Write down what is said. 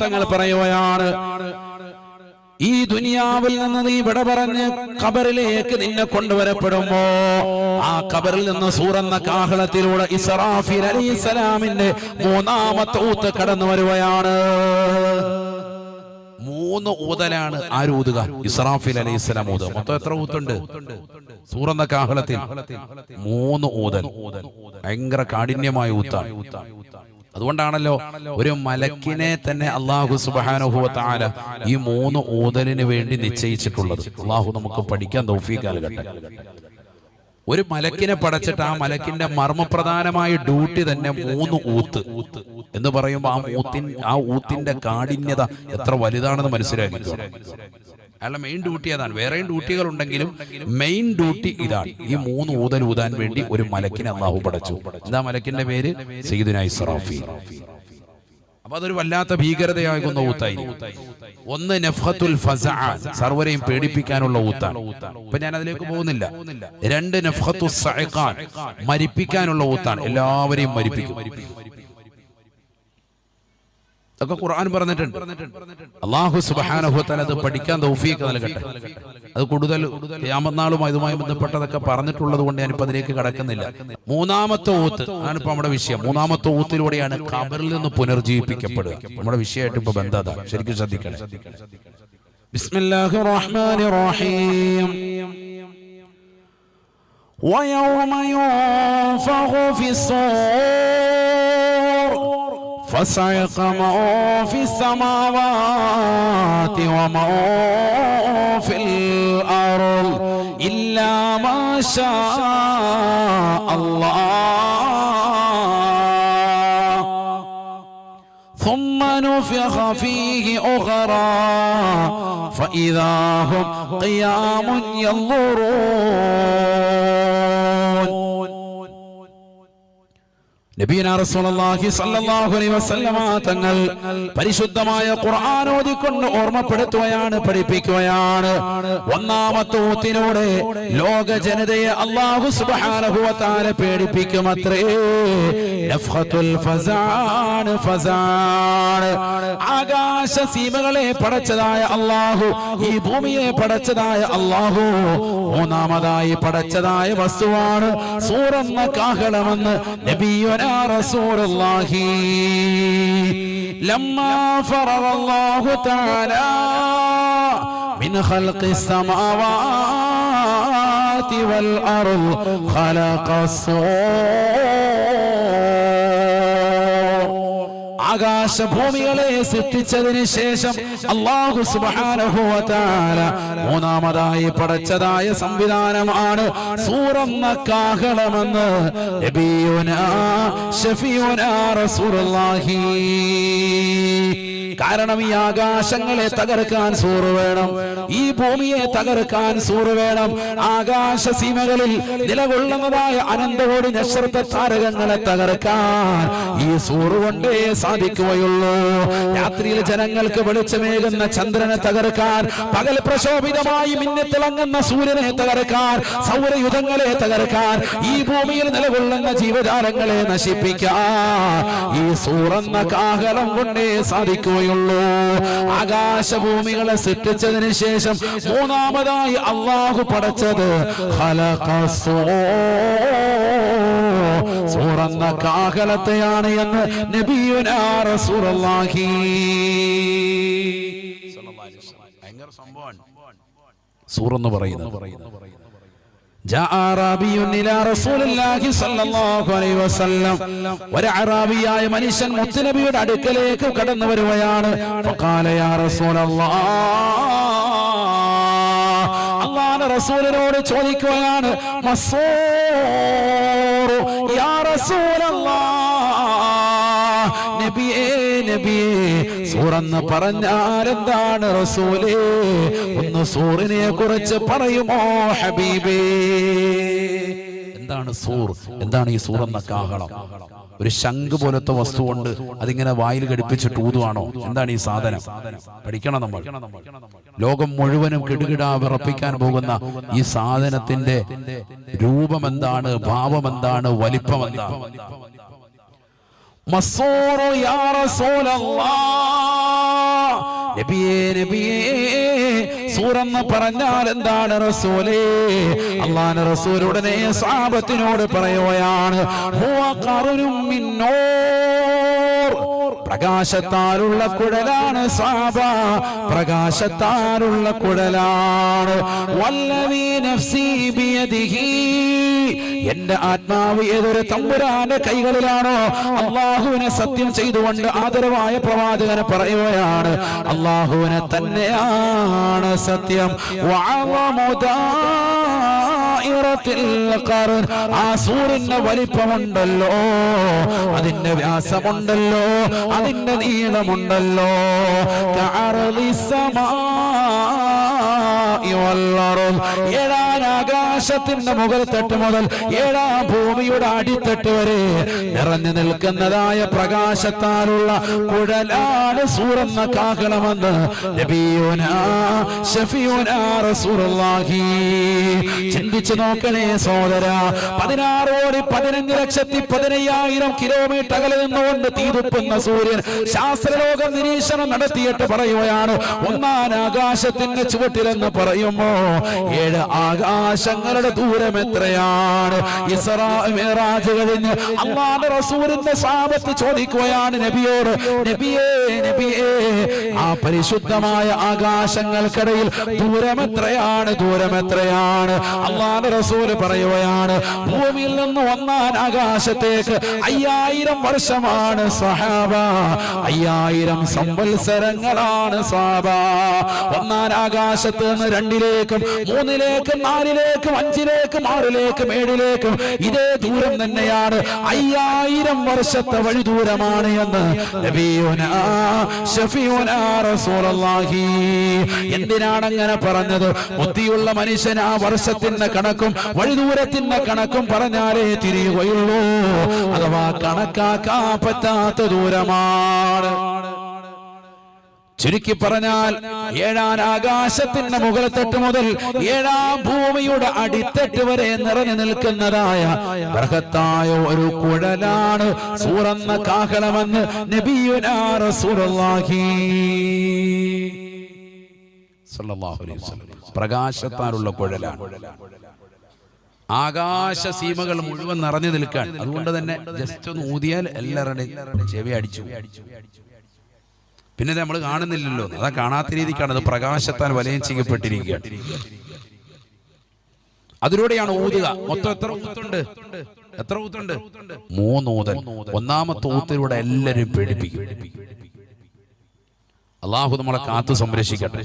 തങ്ങൾ പറയുകയാണ് ഈ ദുനിയാവിൽ നിന്ന് നീ വിട പറഞ്ഞ് ഖബറിലേക്ക് നിന്നെ കൊണ്ടുവരപ്പെടുമ്പോ ആ ഖബറിൽ നിന്ന് സൂറന്ന കാഹളത്തിലൂടെ ഇസ്രാഫീൽ അലൈഹിസ്സലാമിന്റെ മൂന്നാമത്തെ ഊത്ത് കടന്നു വരുകയാണ്. മൂന്ന് ഊതലാണ് ആരൂതുക? ഇസ്രാഫിൽ അലൈഹിസ്സലാം ഊതുക മൊത്തം എത്ര ഊത്തുണ്ട്? സൂറന്ന കാഹളത്തിൽ മൂന്ന് ഊതൽ. ഭയങ്കര കാഠിന്യമായ ഊത്താണ്. അതുകൊണ്ടാണല്ലോ ഒരു മലക്കിനെ തന്നെ അള്ളാഹു സുബാനുഭവത്താല ഈ മൂന്ന് ഊതലിന് വേണ്ടി നിശ്ചയിച്ചിട്ടുള്ളത്. അള്ളാഹു നമുക്ക് പഠിക്കാൻ തൗഫീഖ് കട്ടെ ഒരു മലക്കിനെ പടച്ചിട്ട് ആ മലക്കിന്റെ മർമ്മപ്രധാനമായ ഡ്യൂട്ടി തന്നെ മൂന്ന് ഊത്ത്. എന്ന് പറയുമ്പോൾ ആ മൂത്തിൻ ആ ഊത്തിന്റെ കാഠിന്യത എത്ര വലുതാണെന്ന് മനസ്സിലാക്കി അയാളുടെ മെയിൻ ഡ്യൂട്ടി അതാണ്. വേറെയും ഡ്യൂട്ടികൾ ഉണ്ടെങ്കിലും മെയിൻ ഡ്യൂട്ടി ഇതാണ്. ഈ മൂന്ന് ഊതൽ ഊതാൻ വേണ്ടി ഒരു മലക്കിനെ അള്ളാഹു പടച്ചു. എന്താ മലക്കിന്റെ പേര്? സറാഫി. അപ്പൊ അതൊരു വല്ലാത്ത ഭീകരതയാകുന്ന ഊത്തായി. ഒന്ന് നഫത്തുൽ സർവരെയും പേടിപ്പിക്കാനുള്ള ഊത്താണ് ഇപ്പൊ ഞാൻ അതിലേക്ക് പോകുന്നില്ല. രണ്ട് നഫത്തു മരിപ്പിക്കാനുള്ള ഊത്താണ് എല്ലാവരെയും മരിപ്പിക്കും. ഇതൊക്കെ ഖുർആൻ പറഞ്ഞിട്ടുണ്ട് അള്ളാഹു സുബ്ഹാനഹു വതആല അത് പഠിക്കാൻ തൗഫീഖ് നൽകട്ടെ അത് കൂടുതൽ യാമനാളുമായി ഇതുമായി ബന്ധപ്പെട്ടതൊക്കെ പറഞ്ഞിട്ടുള്ളത് കൊണ്ട് ഞാനിപ്പോ അതിലേക്ക് കടക്കുന്നില്ല മൂന്നാമത്തെ ഊത്ത് അതാണ് ഇപ്പൊ നമ്മുടെ വിഷയം മൂന്നാമത്തെ ഊത്തിലൂടെയാണ് ഖബറിൽ നിന്ന് പുനർജീവിപ്പിക്കപ്പെടുക നമ്മുടെ വിഷയമായിട്ട് ഇപ്പൊ ബന്ധത ശരിക്കും ശ്രദ്ധിക്കണം ബിസ്മില്ലാഹിർ റഹ്മാനിർ റഹീം ويوم ينفخ في الصور فصعق من في السماوات ومن في الأرض إلا ما شاء الله. ثم نفخ فيه أخرى. فإذا هم قيام ينظرون. തങ്ങൾ പരിശുദ്ധമായ ഖുർആൻ ഓതിക്കൊണ്ട് ഓർമ്മപ്പെടുത്തുകയാണ് പഠിപ്പിക്കുകയാണ്. ഒന്നാമത്തെ ഊത്തിലൂടെ ലോക ജനതയെ പേടിപ്പിക്കുമത്രേ നഫ്ഖത്തുൽ ഫസാൻ ഫസാൻ. ആകാശ സീമകളെ പടച്ചതായ അള്ളാഹു ഈ ഭൂമിയെ പടച്ചതായ അള്ളാഹു മൂന്നാമതായി പടച്ചതായ വസ്തുവാണ്. സൂറന്ന കാഹളമെന്ന് നബിയുന رسول الله لما فرغ الله تعالى من خلق السماوات والأرض خلق الصور ആകാശഭൂമികളെ സൃഷ്ടിച്ചതിന് ശേഷം അള്ളാഹു സുബാനുഭവത്താല മൂന്നാമതായി പടച്ചതായ സംവിധാനമാണ് സൂറന്ന കാഹളമെന്ന് ഷഫിയുനാ റസൂലുള്ളാഹി. കാരണം ഈ ആകാശങ്ങളെ തകർക്കാൻ സൂറ് വേണം. ഈ ഭൂമിയെ തകർക്കാൻ സൂറ് വേണം. ആകാശ സീമകളിൽ നിലകൊള്ളുന്നതായ അനന്തകോടി നക്ഷത്ര താരകങ്ങളെ തകർക്കാൻ ഈ സൂറ് കൊണ്ടേ സാധിക്കുകയുള്ളൂ. രാത്രിയിൽ ജനങ്ങൾക്ക് വെളിച്ചമേകുന്ന ചന്ദ്രനെ തകർക്കാൻ പകൽ പ്രശോഭിതമായി മിന്നിത്തിളങ്ങുന്ന സൂര്യനെ തകർക്കാൻ സൗരയുധങ്ങളെ തകർക്കാൻ ഈ ഭൂമിയിൽ നിലകൊള്ളുന്ന ജീവജാലങ്ങളെ നശിപ്പിക്കാൻ ഈ സൂറന്ന കാഹലം കൊണ്ടേ സാധിക്കുകയുള്ളൂ. ആകാശഭൂമികളെ സൃഷ്ടിച്ചതിന് ശേഷം മൂന്നാമതായി അള്ളാഹു പടച്ചത് ഖലഖസൂ. സൂറന്ന കാഹളത്തെയാണ് എന്ന് നബിയുനാ റസൂലുള്ളാഹി. ഭയങ്കര സംഭവമാണ്. സൂറെന്ന് പറയുന്നത്. ഒരു അറാബിയായ മനുഷ്യൻ മുത്തുനബിയുടെ അടുക്കലേക്ക് കടന്നു വരുകയാണ്. അള്ളാന്റെ റസൂലിനോട് ചോദിക്കുകയാണ് മസോറു യാ റസൂലല്ലാ. നബിയേ നബിയേ സൂറെന്ന് പറഞ്ഞാൽ റസൂലേ? ഒന്ന് സൂറിനെ കുറിച്ച് പറയുമോ ഹബീബേ? എന്താണ് സൂർ? എന്താണ് ഈ സൂർ എന്ന കാഹളം ഒരു ശംഖ് പോലത്തെ വസ്തു കൊണ്ട് അതിങ്ങനെ വായിൽ ഘടിപ്പിച്ചിട്ട് ഊതുവാണോ? എന്താണ് ഈ സാധനം? പഠിക്കണം നമ്മൾ. ലോകം മുഴുവനും കിടുകിടാ വിറപ്പിക്കാൻ പോകുന്ന ഈ സാധനത്തിന്റെ രൂപം എന്താണ് ഭാവം എന്താണ് വലിപ്പം എന്താണ് മസ്സൂറു യാ നബിയേ നബിയേ സൂറെന്ന് പറഞ്ഞാൽ എന്താണ് റസൂലേ അള്ളാഹ് റസൂൽ ഉടനെ പറയുകയാണ് ഹുവ നൂർ. പ്രകാശത്താലുള്ള കുഴലാണ് സാബ. പ്രകാശത്താലുള്ള കുഴലാണ് നഫ്സി എന്റെ ആത്മാവ് ഏതൊരു തമ്പുരാന്റെ കൈകളിലാണോ അള്ളാഹുവിനെ സത്യം ചെയ്തുകൊണ്ട് ആദരവായ പ്രവാചകനെ പറയുകയാണ്. അള്ളാഹുവിനെ തന്നെയാണ് സത്യം. ഖർൻ. ആ സൂര്യന്റെ വലിപ്പമുണ്ടല്ലോ. അതിന്റെ വ്യാസമുണ്ടല്ലോ. അതിന്റെ നീളമുണ്ടല്ലോ. ഏഴാം ആകാശത്തിന്റെ മുകൾത്തട്ട് മുതൽ ഏഴാം ഭൂമിയുടെ അടിത്തട്ട് വരെ നിറഞ്ഞു നിൽക്കുന്നതായ പ്രകാശത്താലുള്ള കുഴലാണ് സൂറന്ന കാക്കണമെന്ന് ചിന്തിച്ചു നോക്കണേ സോദര പതിനാറ് കോടി പതിനഞ്ച് ലക്ഷത്തി പതിനയ്യായിരം കിലോമീറ്റർ അകലെ നിന്നുകൊണ്ട് തീതുപ്പുന്ന സൂര്യൻ ശാസ്ത്രലോക നിരീക്ഷണം നടത്തിയിട്ട് പറയുകയാണ് ഒന്നാൻ ആകാശത്തിന്റെ ചുവട്ടിലെന്ന് പറയുമ്പോ ഏഴ് ആകാശങ്ങളുടെ ദൂരം എത്രയാണ്? കഴിഞ്ഞ് റസൂലിന്റെ സാപത്ത് ചോദിക്കുകയാണ് നബിയോട് നബിയേ നബിയേ ആ പരിശുദ്ധമായ ആകാശങ്ങൾക്കിടയിൽ ദൂരം എത്രയാണ്? ദൂരം എത്രയാണ്? അള്ളാന്റെ റസൂൽ പറയുകയാണ് ഭൂമിയിൽ നിന്ന് ഒന്നാൻ ആകാശത്തേക്ക് അയ്യായിരം വർഷമാണ് സഹാബ. അയ്യായിരം സംവത്സരങ്ങളാണ് സാബ ഒന്നാൻ ആകാശത്ത് നിന്ന് രണ്ടിലേക്കും മൂന്നിലേക്കും നാലിലേക്കും അഞ്ചിലേക്കും ആറിലേക്കും ഏഴിലേക്കും ഇതേ ദൂരം തന്നെയാണ്. അയ്യായിരം വർഷത്തെ വഴി ദൂരമാണ് എന്ന് എന്തിനാണ് അങ്ങനെ പറഞ്ഞത്? ബുദ്ധിയുള്ള മനുഷ്യൻ ആ വർഷത്തിന്റെ കണക്കും വഴിദൂരത്തിന്റെ കണക്കും പറഞ്ഞാലേ തിരിയുകയുള്ളൂ. അഥവാ കണക്കാക്കാൻ പറ്റാത്ത ദൂരമാണ്. ചുരുക്കി പറഞ്ഞാൽ ഏഴാം ആകാശത്തിന്റെ മുകളത്തെട്ട് മുതൽ ഏഴാം ഭൂമിയുടെ അടിത്തട്ട് വരെ നിറഞ്ഞു നിൽക്കുന്നതായ ബൃഹത്തായ ഒരു കുഴലാണ് സൂറന്ന കാഹളമെന്ന് നബിയുനാ റസൂലുള്ളാഹി സല്ലല്ലാഹു അലൈഹി വസല്ലം. പ്രകാശത്താലുള്ള കുഴലാണ്. ആകാശ സീമകൾ മുഴുവൻ നിറഞ്ഞു നിൽക്കാൻ. അതുകൊണ്ട് തന്നെ ജസ്റ്റ് ഒന്ന് ഊതിയാൽ എല്ലാവരുടെയും ചെവി അടിച്ചു. പിന്നെ നമ്മൾ കാണുന്നില്ലല്ലോ. അതാ കാണാത്ത രീതിക്കാണ് അത് പ്രകാശത്താൻ വലയം ചെയ്യപ്പെട്ടിരിക്കുക അതിലൂടെയാണ് ഊതുക. മൊത്തം എത്ര ഊത്തുണ്ട്? എത്ര ഊത്തുണ്ട്? മൂന്ന് ഊതൽ ഒന്നാമത്തെ ഊത്തിലൂടെ എല്ലാവരും പേടിപ്പിക്കും. അള്ളാഹു നമ്മളെ കാത്തു സംരക്ഷിക്കട്ടെ.